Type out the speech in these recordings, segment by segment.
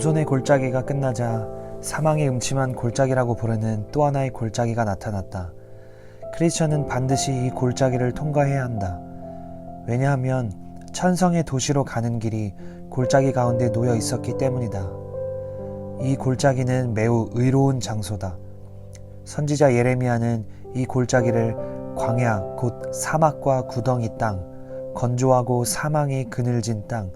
겸손의 골짜기가 끝나자 사망의 음침한 골짜기라고 부르는 또 하나의 골짜기가 나타났다. 크리스천은 반드시 이 골짜기를 통과해야 한다. 왜냐하면 천성의 도시로 가는 길이 골짜기 가운데 놓여 있었기 때문이다. 이 골짜기는 매우 의로운 장소다. 선지자 예레미야는 이 골짜기를 광야 곧 사막과 구덩이 땅, 건조하고 사망이 그늘진 땅,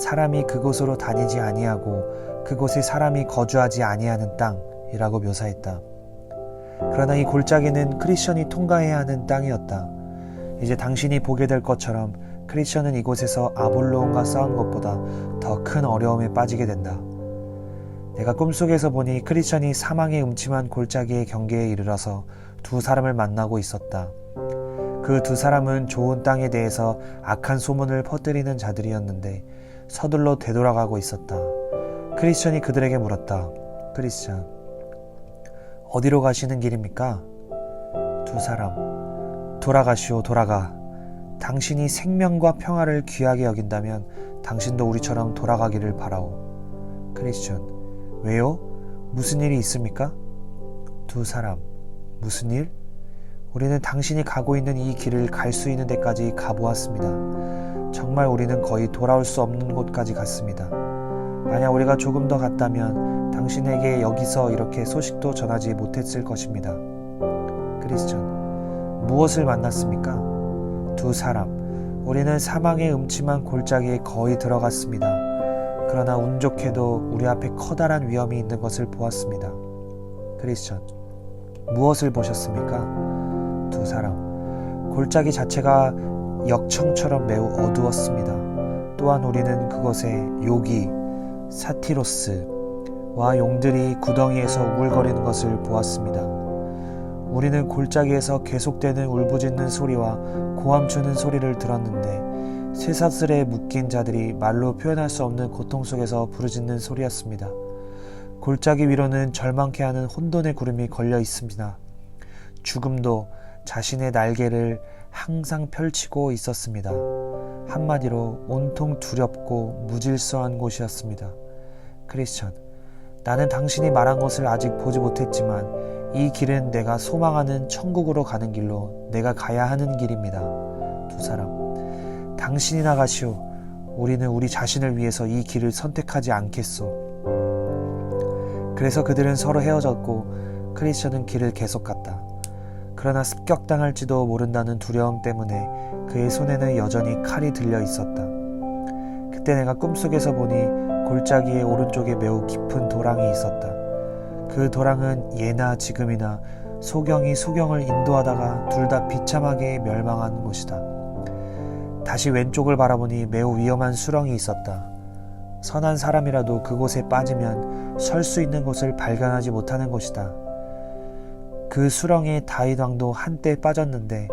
사람이 그곳으로 다니지 아니하고 그곳에 사람이 거주하지 아니하는 땅이라고 묘사했다. 그러나 이 골짜기는 크리스천이 통과해야 하는 땅이었다. 이제 당신이 보게 될 것처럼 크리스천은 이곳에서 아볼로온과 싸운 것보다 더 큰 어려움에 빠지게 된다. 내가 꿈속에서 보니 크리스천이 사망의 음침한 골짜기의 경계에 이르러서 두 사람을 만나고 있었다. 그 두 사람은 좋은 땅에 대해서 악한 소문을 퍼뜨리는 자들이었는데 서둘러 되돌아가고 있었다. 크리스천이 그들에게 물었다. 크리스천, 어디로 가시는 길입니까? 두 사람, 돌아가시오, 돌아가. 당신이 생명과 평화를 귀하게 여긴다면 당신도 우리처럼 돌아가기를 바라오. 크리스천, 왜요? 무슨 일이 있습니까? 두 사람, 무슨 일? 우리는 당신이 가고 있는 이 길을 갈 수 있는 데까지 가보았습니다. 정말 우리는 거의 돌아올 수 없는 곳까지 갔습니다. 만약 우리가 조금 더 갔다면 당신에게 여기서 이렇게 소식도 전하지 못했을 것입니다. 크리스천, 무엇을 만났습니까? 두 사람, 우리는 사망의 음침한 골짜기에 거의 들어갔습니다. 그러나 운 좋게도 우리 앞에 커다란 위험이 있는 것을 보았습니다. 크리스천, 무엇을 보셨습니까? 두 사람, 골짜기 자체가 역청처럼 매우 어두웠습니다. 또한 우리는 그곳에 요기, 사티로스와 용들이 구덩이에서 우글거리는 것을 보았습니다. 우리는 골짜기에서 계속되는 울부짖는 소리와 고함 주는 소리를 들었는데 쇠사슬에 묶인 자들이 말로 표현할 수 없는 고통 속에서 부르짖는 소리였습니다. 골짜기 위로는 절망케 하는 혼돈의 구름이 걸려 있습니다. 죽음도 자신의 날개를 항상 펼치고 있었습니다. 한마디로 온통 두렵고 무질서한 곳이었습니다. 크리스천, 나는 당신이 말한 것을 아직 보지 못했지만 이 길은 내가 소망하는 천국으로 가는 길로 내가 가야 하는 길입니다. 두 사람, 당신이 나가시오. 우리는 우리 자신을 위해서 이 길을 선택하지 않겠소. 그래서 그들은 서로 헤어졌고 크리스천은 길을 계속 갔다. 그러나 습격당할지도 모른다는 두려움 때문에 그의 손에는 여전히 칼이 들려 있었다. 그때 내가 꿈속에서 보니 골짜기의 오른쪽에 매우 깊은 도랑이 있었다. 그 도랑은 예나 지금이나 소경이 소경을 인도하다가 둘 다 비참하게 멸망한 곳이다. 다시 왼쪽을 바라보니 매우 위험한 수렁이 있었다. 선한 사람이라도 그곳에 빠지면 설 수 있는 곳을 발견하지 못하는 곳이다. 그 수렁에 다윗 왕도 한때 빠졌는데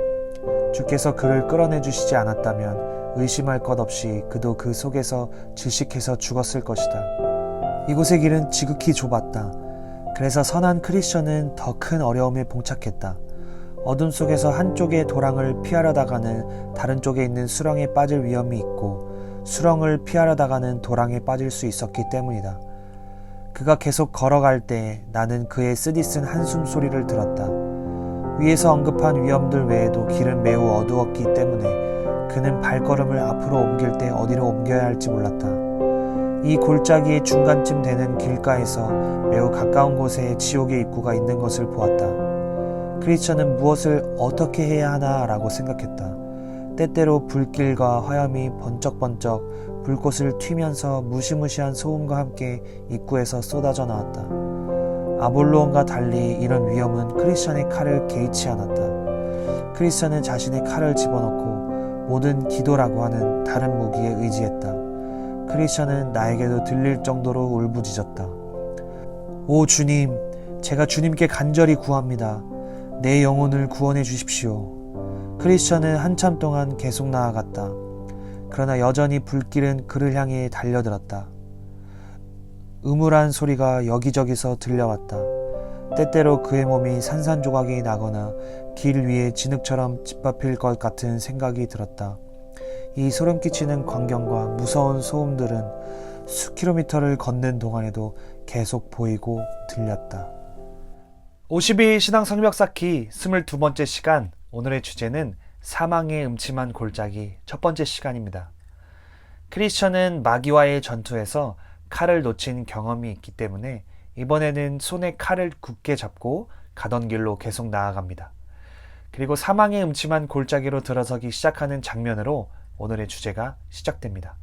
주께서 그를 끌어내 주시지 않았다면 의심할 것 없이 그도 그 속에서 질식해서 죽었을 것이다. 이곳의 길은 지극히 좁았다. 그래서 선한 크리스천은 더 큰 어려움에 봉착했다. 어둠 속에서 한쪽의 도랑을 피하려다가는 다른 쪽에 있는 수렁에 빠질 위험이 있고 수렁을 피하려다가는 도랑에 빠질 수 있었기 때문이다. 그가 계속 걸어갈 때 나는 그의 쓰디쓴 한숨 소리를 들었다. 위에서 언급한 위험들 외에도 길은 매우 어두웠기 때문에 그는 발걸음을 앞으로 옮길 때 어디로 옮겨야 할지 몰랐다. 이 골짜기의 중간쯤 되는 길가에서 매우 가까운 곳에 지옥의 입구가 있는 것을 보았다. 크리스천은 무엇을 어떻게 해야 하나라고 생각했다. 때때로 불길과 화염이 번쩍번쩍 불꽃을 튀면서 무시무시한 소음과 함께 입구에서 쏟아져 나왔다. 아볼로온과 달리 이런 위험은 크리스천의 칼을 개의치 않았다. 크리스천은 자신의 칼을 집어넣고 모든 기도라고 하는 다른 무기에 의지했다. 크리스천은 나에게도 들릴 정도로 울부짖었다. 오 주님, 제가 주님께 간절히 구합니다. 내 영혼을 구원해 주십시오. 크리스천은 한참 동안 계속 나아갔다. 그러나 여전히 불길은 그를 향해 달려들었다. 음울한 소리가 여기저기서 들려왔다. 때때로 그의 몸이 산산조각이 나거나 길 위에 진흙처럼 짓밟힐 것 같은 생각이 들었다. 이 소름 끼치는 광경과 무서운 소음들은 수킬로미터를 걷는 동안에도 계속 보이고 들렸다. 52 신앙 성벽 쌓기 22번째 시간 오늘의 주제는 사망의 음침한 골짜기 첫 번째 시간입니다. 크리스천은 마귀와의 전투에서 칼을 놓친 경험이 있기 때문에 이번에는 손에 칼을 굳게 잡고 가던 길로 계속 나아갑니다. 그리고 사망의 음침한 골짜기로 들어서기 시작하는 장면으로 오늘의 주제가 시작됩니다.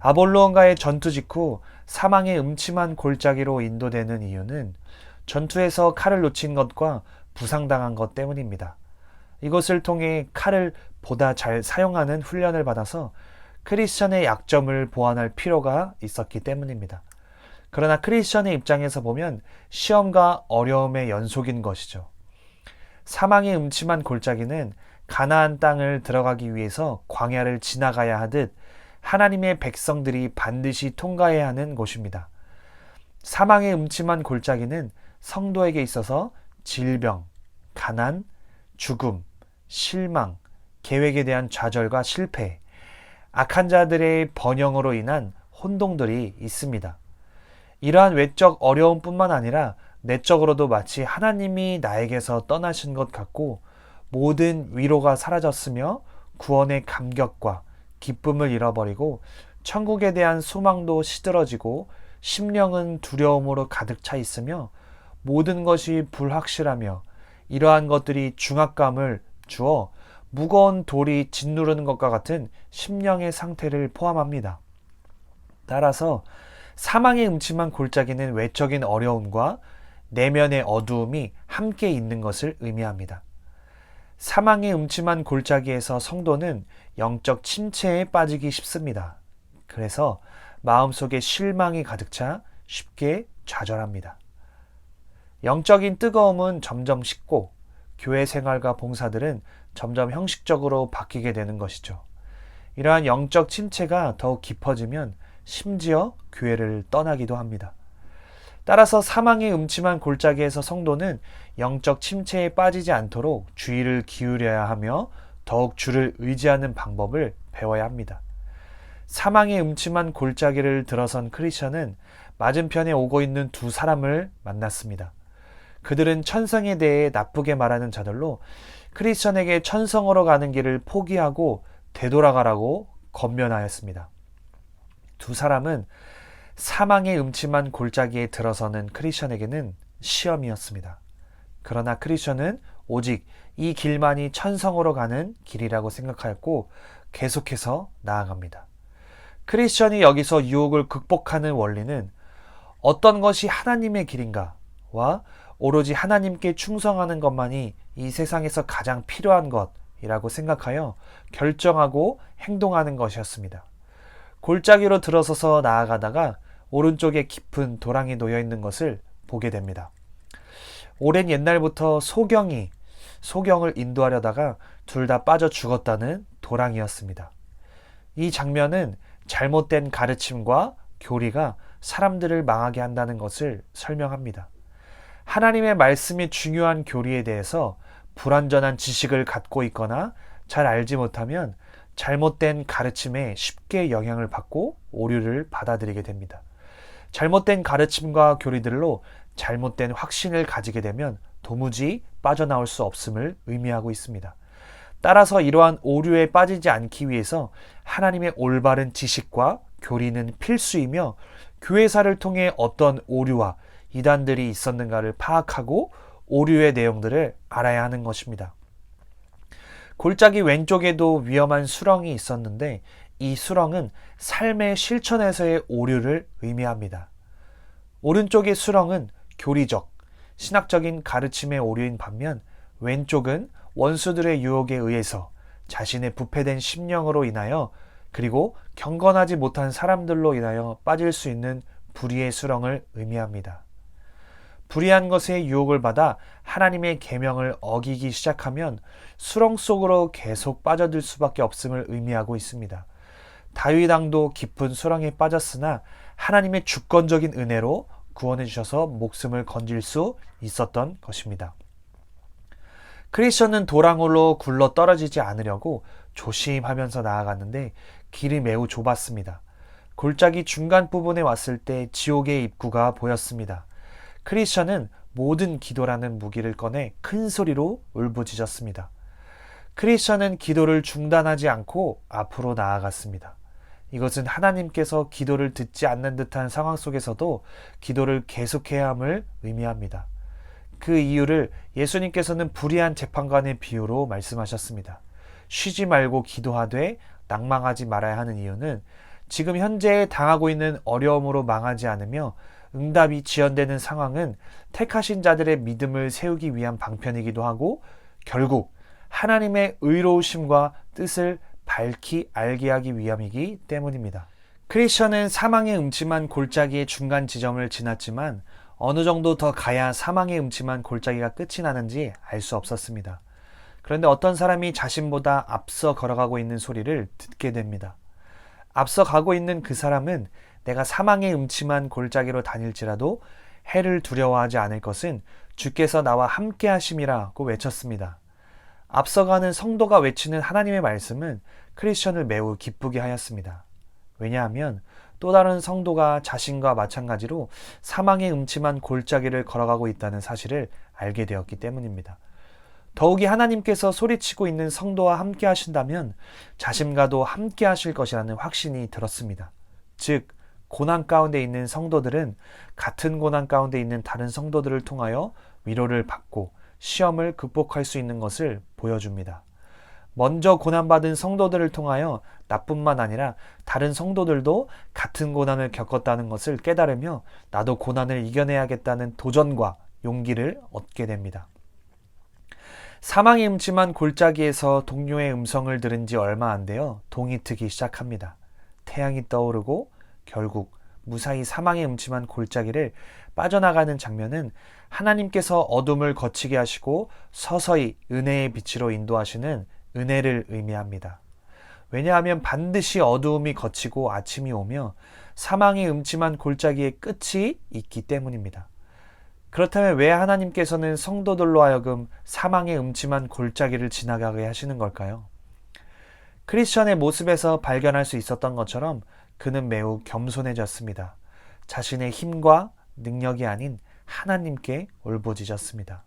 아볼로온과의 전투 직후 사망의 음침한 골짜기로 인도되는 이유는 전투에서 칼을 놓친 것과 부상당한 것 때문입니다. 이것을 통해 칼을 보다 잘 사용하는 훈련을 받아서 크리스천의 약점을 보완할 필요가 있었기 때문입니다. 그러나 크리스천의 입장에서 보면 시험과 어려움의 연속인 것이죠. 사망의 음침한 골짜기는 가나안 땅을 들어가기 위해서 광야를 지나가야 하듯 하나님의 백성들이 반드시 통과해야 하는 곳입니다. 사망의 음침한 골짜기는 성도에게 있어서 질병, 가난, 죽음, 실망, 계획에 대한 좌절과 실패, 악한 자들의 번영으로 인한 혼동들이 있습니다. 이러한 외적 어려움뿐만 아니라 내적으로도 마치 하나님이 나에게서 떠나신 것 같고 모든 위로가 사라졌으며 구원의 감격과 기쁨을 잃어버리고 천국에 대한 소망도 시들어지고 심령은 두려움으로 가득 차 있으며 모든 것이 불확실하며 이러한 것들이 중압감을 주어 무거운 돌이 짓누르는 것과 같은 심령의 상태를 포함합니다. 따라서 사망의 음침한 골짜기는 외적인 어려움과 내면의 어두움이 함께 있는 것을 의미합니다. 사망의 음침한 골짜기에서 성도는 영적 침체에 빠지기 쉽습니다. 그래서 마음속에 실망이 가득 차 쉽게 좌절합니다. 영적인 뜨거움은 점점 식고 교회 생활과 봉사들은 점점 형식적으로 바뀌게 되는 것이죠. 이러한 영적 침체가 더욱 깊어지면 심지어 교회를 떠나기도 합니다. 따라서 사망의 음침한 골짜기에서 성도는 영적 침체에 빠지지 않도록 주의를 기울여야 하며 더욱 주를 의지하는 방법을 배워야 합니다. 사망의 음침한 골짜기를 들어선 크리스천은 맞은편에 오고 있는 두 사람을 만났습니다. 그들은 천성에 대해 나쁘게 말하는 자들로 크리스천에게 천성으로 가는 길을 포기하고 되돌아가라고 건면하였습니다. 두 사람은 사망의 음침한 골짜기에 들어서는 크리스천에게는 시험이었습니다. 그러나 크리스천은 오직 이 길만이 천성으로 가는 길이라고 생각하였고 계속해서 나아갑니다. 크리스천이 여기서 유혹을 극복하는 원리는 어떤 것이 하나님의 길인가와 오로지 하나님께 충성하는 것만이 이 세상에서 가장 필요한 것이라고 생각하여 결정하고 행동하는 것이었습니다. 골짜기로 들어서서 나아가다가 오른쪽에 깊은 도랑이 놓여 있는 것을 보게 됩니다. 오랜 옛날부터 소경이 소경을 인도하려다가 둘 다 빠져 죽었다는 도랑이었습니다. 이 장면은 잘못된 가르침과 교리가 사람들을 망하게 한다는 것을 설명합니다. 하나님의 말씀이 중요한 교리에 대해서 불완전한 지식을 갖고 있거나 잘 알지 못하면 잘못된 가르침에 쉽게 영향을 받고 오류를 받아들이게 됩니다. 잘못된 가르침과 교리들로 잘못된 확신을 가지게 되면 도무지 빠져나올 수 없음을 의미하고 있습니다. 따라서 이러한 오류에 빠지지 않기 위해서 하나님의 올바른 지식과 교리는 필수이며 교회사를 통해 어떤 오류와 이단들이 있었는가를 파악하고 오류의 내용들을 알아야 하는 것입니다. 골짜기 왼쪽에도 위험한 수렁이 있었는데 이 수렁은 삶의 실천에서의 오류를 의미합니다. 오른쪽의 수렁은 교리적, 신학적인 가르침의 오류인 반면 왼쪽은 원수들의 유혹에 의해서 자신의 부패된 심령으로 인하여 그리고 경건하지 못한 사람들로 인하여 빠질 수 있는 불의의 수렁을 의미합니다. 불의한 것에 유혹을 받아 하나님의 계명을 어기기 시작하면 수렁 속으로 계속 빠져들 수밖에 없음을 의미하고 있습니다. 다윗 왕도 깊은 수렁에 빠졌으나 하나님의 주권적인 은혜로 구원해 주셔서 목숨을 건질 수 있었던 것입니다. 크리스천은 도랑으로 굴러 떨어지지 않으려고 조심하면서 나아갔는데 길이 매우 좁았습니다. 골짜기 중간 부분에 왔을 때 지옥의 입구가 보였습니다. 크리스천은 모든 기도라는 무기를 꺼내 큰 소리로 울부짖었습니다. 크리스천은 기도를 중단하지 않고 앞으로 나아갔습니다. 이것은 하나님께서 기도를 듣지 않는 듯한 상황 속에서도 기도를 계속해야 함을 의미합니다. 그 이유를 예수님께서는 불의한 재판관의 비유로 말씀하셨습니다. 쉬지 말고 기도하되 낭망하지 말아야 하는 이유는 지금 현재 당하고 있는 어려움으로 망하지 않으며 응답이 지연되는 상황은 택하신 자들의 믿음을 세우기 위한 방편이기도 하고 결국 하나님의 의로우심과 뜻을 밝히 알게 하기 위함이기 때문입니다. 크리스천은 사망의 음침한 골짜기의 중간 지점을 지났지만 어느 정도 더 가야 사망의 음침한 골짜기가 끝이 나는지 알 수 없었습니다. 그런데 어떤 사람이 자신보다 앞서 걸어가고 있는 소리를 듣게 됩니다. 앞서 가고 있는 그 사람은 내가 사망의 음침한 골짜기로 다닐지라도 해를 두려워하지 않을 것은 주께서 나와 함께 하심이라고 외쳤습니다. 앞서가는 성도가 외치는 하나님의 말씀은 크리스천을 매우 기쁘게 하였습니다. 왜냐하면 또 다른 성도가 자신과 마찬가지로 사망의 음침한 골짜기를 걸어가고 있다는 사실을 알게 되었기 때문입니다. 더욱이 하나님께서 소리치고 있는 성도와 함께 하신다면 자신과도 함께 하실 것이라는 확신이 들었습니다. 즉, 고난 가운데 있는 성도들은 같은 고난 가운데 있는 다른 성도들을 통하여 위로를 받고 시험을 극복할 수 있는 것을 보여줍니다. 먼저 고난받은 성도들을 통하여 나뿐만 아니라 다른 성도들도 같은 고난을 겪었다는 것을 깨달으며 나도 고난을 이겨내야겠다는 도전과 용기를 얻게 됩니다. 사망의 음침한 골짜기에서 동료의 음성을 들은 지 얼마 안 되어 동이 트기 시작합니다. 태양이 떠오르고 결국 무사히 사망의 음침한 골짜기를 빠져나가는 장면은 하나님께서 어둠을 거치게 하시고 서서히 은혜의 빛으로 인도하시는 은혜를 의미합니다. 왜냐하면 반드시 어두움이 거치고 아침이 오며 사망의 음침한 골짜기의 끝이 있기 때문입니다. 그렇다면 왜 하나님께서는 성도들로 하여금 사망의 음침한 골짜기를 지나가게 하시는 걸까요? 크리스천의 모습에서 발견할 수 있었던 것처럼 그는 매우 겸손해졌습니다. 자신의 힘과 능력이 아닌 하나님께 올부짖었습니다.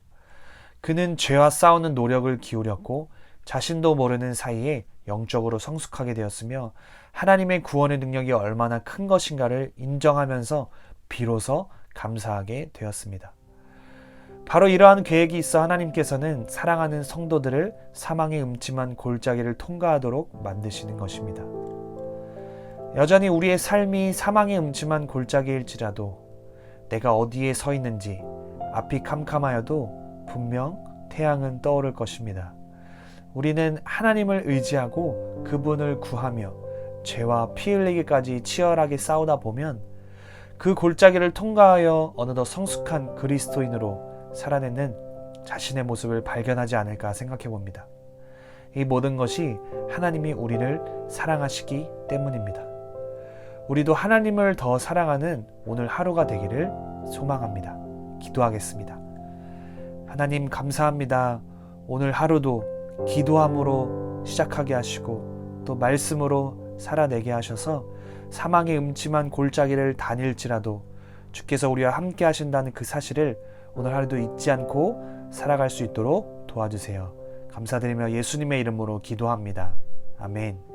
그는 죄와 싸우는 노력을 기울였고 자신도 모르는 사이에 영적으로 성숙하게 되었으며 하나님의 구원의 능력이 얼마나 큰 것인가를 인정하면서 비로소 감사하게 되었습니다. 바로 이러한 계획이 있어 하나님께서는 사랑하는 성도들을 사망의 음침한 골짜기를 통과하도록 만드시는 것입니다. 여전히 우리의 삶이 사망의 음침한 골짜기일지라도 내가 어디에 서 있는지 앞이 캄캄하여도 분명 태양은 떠오를 것입니다. 우리는 하나님을 의지하고 그분을 구하며 죄와 피 흘리기까지 치열하게 싸우다 보면 그 골짜기를 통과하여 어느덧 성숙한 그리스도인으로 살아내는 자신의 모습을 발견하지 않을까 생각해 봅니다. 이 모든 것이 하나님이 우리를 사랑하시기 때문입니다. 우리도 하나님을 더 사랑하는 오늘 하루가 되기를 소망합니다. 기도하겠습니다. 하나님 감사합니다. 오늘 하루도 기도함으로 시작하게 하시고 또 말씀으로 살아내게 하셔서 사망의 음침한 골짜기를 다닐지라도 주께서 우리와 함께 하신다는 그 사실을 오늘 하루도 잊지 않고 살아갈 수 있도록 도와주세요. 감사드리며 예수님의 이름으로 기도합니다. 아멘.